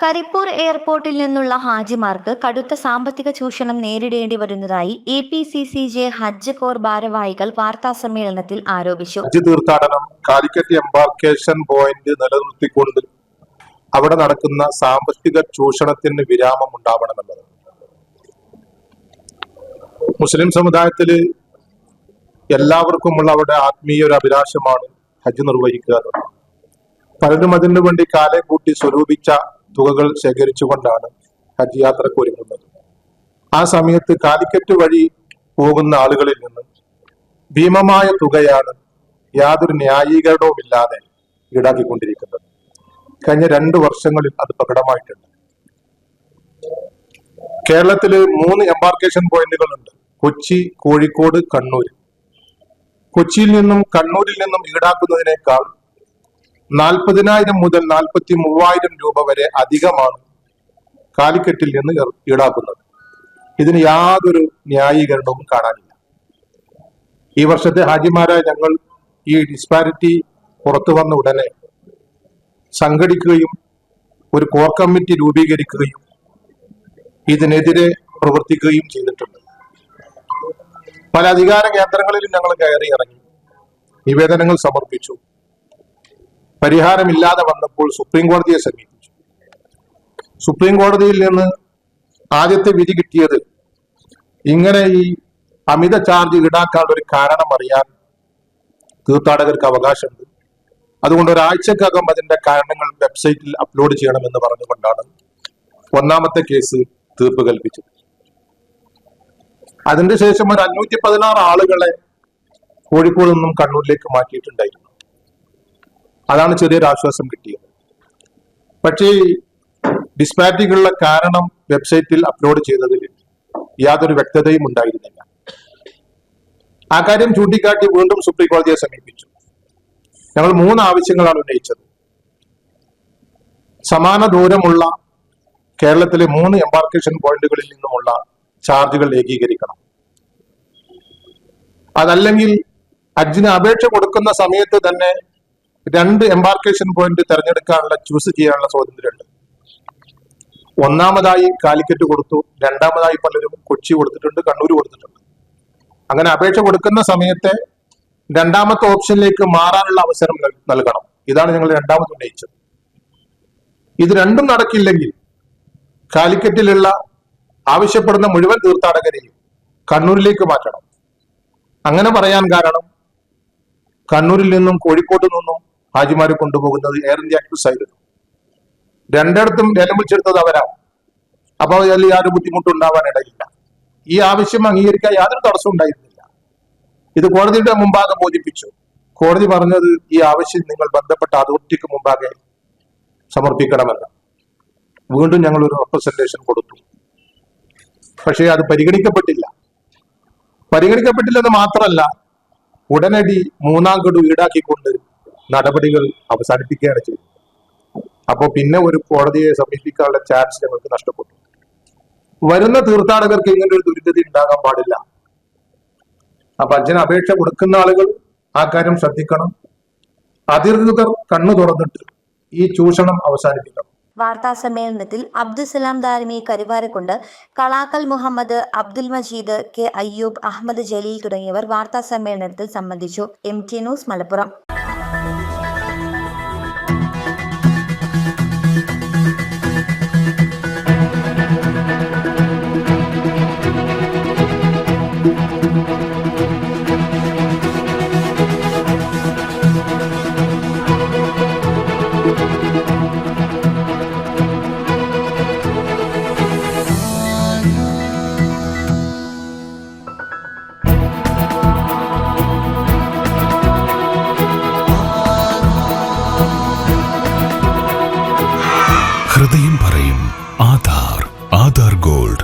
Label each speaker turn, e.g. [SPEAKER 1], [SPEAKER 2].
[SPEAKER 1] കരിപ്പൂർ എയർപോർട്ടിൽ നിന്നുള്ള ഹാജിമാർക്ക് കടുത്ത സാമ്പത്തിക ചൂഷണം നേരിടേണ്ടി വരുന്നതായി A P C C J Hajj core ഭാരവാഹികൾ വാർത്താ സമ്മേളനത്തിൽ ആരോപിച്ചു.
[SPEAKER 2] ഹജ്ജ് തീർത്ഥാടനം കാലിക്കറ്റ് എംബാർക്കേഷൻ പോയിന്റ് നിലനിർത്തിക്കൊണ്ട് അവിടെ നടക്കുന്ന സാമ്പത്തിക ചൂഷണത്തിന് വിരാമം ഉണ്ടാവണമെന്നത് മുസ്ലിം സമുദായത്തിൽ എല്ലാവർക്കുമുള്ള അവരുടെ ആത്മീയ ഒരു അഭിലാഷമാണ് ഹജ്ജ് നിർവഹിക്കുക പലരും അതിനു വേണ്ടി കാലം കൂട്ടി സ്വരൂപിച്ച തുകകൾ ശേഖരിച്ചുകൊണ്ടാണ് ഹജ്ജ് യാത്രയ്ക്ക് ഒരുങ്ങുന്നത്. ആ സമയത്ത് കാലിക്കറ്റ് വഴി പോകുന്ന ആളുകളിൽ നിന്ന് ഭീമമായ തുകയാണ് യാതൊരു ന്യായീകരണവുമില്ലാതെ ഈടാക്കിക്കൊണ്ടിരിക്കുന്നത്. കഴിഞ്ഞ രണ്ട് വർഷങ്ങളിൽ അത് പ്രകടമായിട്ടുണ്ട്. കേരളത്തിൽ മൂന്ന് എംബാർക്കേഷൻ പോയിന്റുകളുണ്ട്. കൊച്ചി കോഴിക്കോട് കണ്ണൂർ കൊച്ചിയിൽ നിന്നും കണ്ണൂരിൽ നിന്നും ഈടാക്കുന്നതിനേക്കാൾ നാൽപ്പതിനായിരം മുതൽ നാൽപ്പത്തി മൂവായിരം രൂപ വരെ അധികമാണ് കാലിക്കറ്റിൽ നിന്ന് ഈടാക്കുന്നത്. ഇതിന് യാതൊരു ന്യായീകരണവും കാണാനില്ല. ഈ വർഷത്തെ ഹാജിമാരായ ഞങ്ങൾ ഈ ഡിസ്പാരിറ്റി പുറത്തു വന്ന ഉടനെ സംഘടിക്കുകയും ഒരു കോർ കമ്മിറ്റി രൂപീകരിക്കുകയും ഇതിനെതിരെ പ്രവർത്തിക്കുകയും ചെയ്തിട്ടുണ്ട്. പല അധികാര കേന്ദ്രങ്ങളിലും ഞങ്ങൾ കയറി ഇറങ്ങി. നിവേദനങ്ങൾ സമർപ്പിച്ചു. പരിഹാരമില്ലാതെ വന്നപ്പോൾ സുപ്രീം കോടതിയെ സമീപിച്ചു. സുപ്രീം കോടതിയിൽ നിന്ന് ആദ്യത്തെ വിധി കിട്ടിയത് ഇങ്ങനെ ഈ അമിത ചാർജ് ഈടാക്കാനുള്ള ഒരു കാരണം അറിയാൻ തീർത്ഥാടകർക്ക് അവകാശമുണ്ട്. അതുകൊണ്ട് ഒരാഴ്ചക്കകം അതിന്റെ കാരണങ്ങൾ വെബ്സൈറ്റിൽ അപ്ലോഡ് ചെയ്യണമെന്ന് പറഞ്ഞുകൊണ്ടാണ് ഒന്നാമത്തെ കേസ് തീർപ്പ് കൽപ്പിച്ചത്. അതിന്റെ ശേഷം ഒരു അഞ്ഞൂറ്റി പതിനാറ് ആളുകളെ കോഴിക്കോട് നിന്നും കണ്ണൂരിലേക്ക് മാറ്റിയിട്ടുണ്ടായിരുന്നു. അതാണ് ചെറിയൊരു ആശ്വാസം കിട്ടിയത്. പക്ഷേ ഡിസ്പാറ്റിക്കുള്ള കാരണം വെബ്സൈറ്റിൽ അപ്ലോഡ് ചെയ്തതിൽ യാതൊരു വ്യക്തതയും ഉണ്ടായിരുന്നില്ല. ആ കാര്യം ചൂണ്ടിക്കാട്ടി വീണ്ടും സുപ്രീം കോടതിയെ സമീപിച്ചു. ഞങ്ങൾ മൂന്ന് ആവശ്യങ്ങളാണ് ഉന്നയിച്ചത്. സമാന ദൂരമുള്ള കേരളത്തിലെ മൂന്ന് എംബാർക്കേഷൻ പോയിന്റുകളിൽ നിന്നുമുള്ള ചാർജുകൾ ഏകീകരിക്കണം. അതല്ലെങ്കിൽ അജിന് അപേക്ഷ കൊടുക്കുന്ന സമയത്ത് തന്നെ രണ്ട് എംബാർക്കേഷൻ പോയിന്റ് തിരഞ്ഞെടുക്കാനുള്ള ചൂസ് ചെയ്യാനുള്ള സ്വാതന്ത്ര്യമുണ്ട്. ഒന്നാമതായി കാലിക്കറ്റ് കൊടുത്തു രണ്ടാമതായി പലരും കൊച്ചി കൊടുത്തിട്ടുണ്ട് കണ്ണൂർ കൊടുത്തിട്ടുണ്ട്. അങ്ങനെ അപേക്ഷ കൊടുക്കുന്ന സമയത്തെ രണ്ടാമത്തെ ഓപ്ഷനിലേക്ക് മാറാനുള്ള അവസരം നൽ- നൽകണം. ഇതാണ് ഞങ്ങൾ രണ്ടാമത് ഉന്നയിച്ചത്. ഇത് രണ്ടും നടക്കില്ലെങ്കിൽ കാലിക്കറ്റിലുള്ള ആവശ്യപ്പെടുന്ന മുഴുവൻ തീർത്ഥാടകരെയും കണ്ണൂരിലേക്ക് മാറ്റണം. അങ്ങനെ പറയാൻ കാരണം കണ്ണൂരിൽ നിന്നും കോഴിക്കോട്ട് നിന്നും ഹാജിമാരെ കൊണ്ടുപോകുന്നത് എയർ ഇന്ത്യ എക്സ്പ്രസ് ആയിരുന്നു. രണ്ടിടത്തും ലേലം വിളിച്ചെടുത്തത് അവരാണ്. അപ്പൊ അതിൽ യാതൊരു ബുദ്ധിമുട്ടുണ്ടാവാൻ ഇടയില്ല. ഈ ആവശ്യം അംഗീകരിക്കാൻ യാതൊരു തടസ്സവും ഉണ്ടായിരുന്നില്ല. ഇത് കോടതിയുടെ മുമ്പാകെ ബോധിപ്പിച്ചു. കോടതി പറഞ്ഞത് ഈ ആവശ്യം നിങ്ങൾ ബന്ധപ്പെട്ട അതോറിറ്റിക്ക് മുമ്പാകെ സമർപ്പിക്കണമെന്ന്. വീണ്ടും ഞങ്ങൾ ഒരു റെപ്രസെന്റേഷൻ കൊടുത്തു. പക്ഷേ അത് പരിഗണിക്കപ്പെട്ടില്ല. പരിഗണിക്കപ്പെട്ടില്ലെന്ന് മാത്രമല്ല ഉടനടി മൂന്നാം ഗഡു ഈടാക്കിക്കൊണ്ട് നടപടികൾ അവസാനിപ്പിക്കുകയാണ് ചെയ്തത്. അപ്പോൾ പിന്നെ ഒരു കോടതിയെ സമീപിക്കാനുള്ള ചാൻസ് ഞങ്ങൾക്ക് നഷ്ടപ്പെട്ടു. വരുന്ന തീർത്ഥാടകർക്ക് ഇങ്ങനെ ഒരു ദുരിതതി ഉണ്ടാകാൻ പാടില്ല. അപ്പൊ അച്ഛന് അപേക്ഷ കൊടുക്കുന്ന ആളുകൾ ആ കാര്യം ശ്രദ്ധിക്കണം. അധികൃതർ കണ്ണു തുറന്നിട്ട് ഈ ചൂഷണം അവസാനിപ്പിക്കണം.
[SPEAKER 1] വാർത്താ സമ്മേളനത്തിൽ അബ്ദുസലാം ദാരിമി കരുവാരക്കുണ്ട് കളാക്കൽ മുഹമ്മദ് അബ്ദുൽ മജീദ് കെ അയ്യൂബ് അഹമ്മദ് ജലീൽ തുടങ്ങിയവർ വാർത്താ സമ്മേളനത്തിൽ സംബന്ധിച്ചു. M T news Malappuram.
[SPEAKER 3] ഹൃദയം പറയും ആധാർ ആധാർ ഗോൾഡ്